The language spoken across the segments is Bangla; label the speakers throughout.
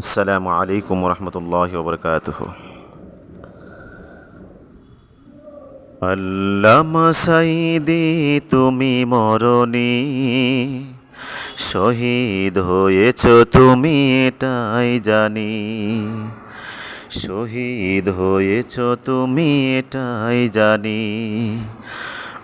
Speaker 1: আসসালামু আলাইকুম রহমতুল্লাহ বরকাতুহ আল্লামা সাইদি তুমি মরণি। শহীদ হয়েছ তুমি এটাই জানি। শহীদ হয়েছ তুমি এটাই জানি।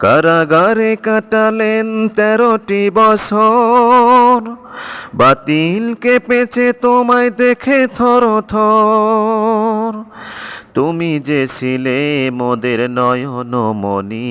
Speaker 1: কারাগারে কাটালেন তেরোটি বছর। বাতিল কেঁপেছে তোমায় দেখে থর থর তুমি যে ছিলে মোদের নয়ন মনি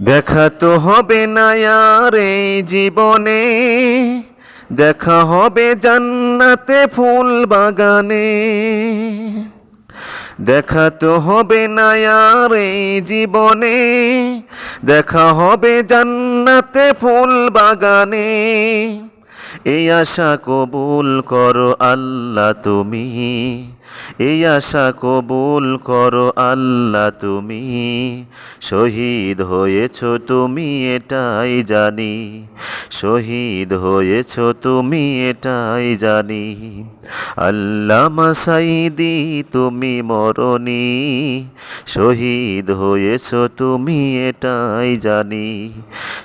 Speaker 1: দেখা তো হবে না আর এই জীবনে, দেখা হবে জান্নাতে ফুল বাগানে। দেখা তো হবে না আর এই জীবনে, দেখা হবে জান্নাতে ফুল বাগানে। এই আশা কবুল করো আল্লাহ তুমি। এই আশা কবুল করো আল্লাহ তুমি। শহীদ হয়েছ তুমি, এটাই জানি। শহীদ হয়েছ তুমি, এটাই জানি। আল্লাহ মাসাইদি তুমি মরণি। শহীদ হয়েছ তুমি, এটাই জানি।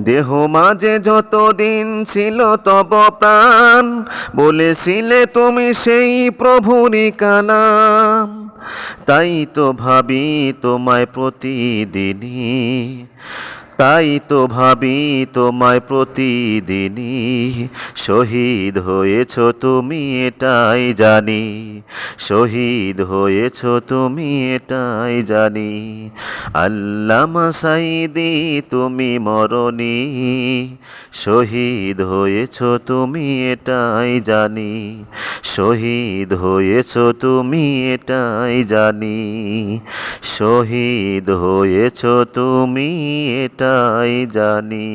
Speaker 1: দেহ মাঝে যতদিন ছিল তব প্রাণ। বলেছিলে তুমি সেই প্রভুরি কালাম। তাই তো ভাবি তোমায় প্রতিদিনই। তাই তো ভাবি তোমায় প্রতিদিনই শহীদ হয়েছ তুমি এটাই জানি। শহীদ হয়েছ তুমি এটাই জানি। আল্লামা সাইদি তুমি মরণি। শহীদ হয়েছ তুমি এটাই জানি। শহীদ হয়েছ তুমি এটাই জানি। শহীদ হয়েছ তুমি এটাই জানি।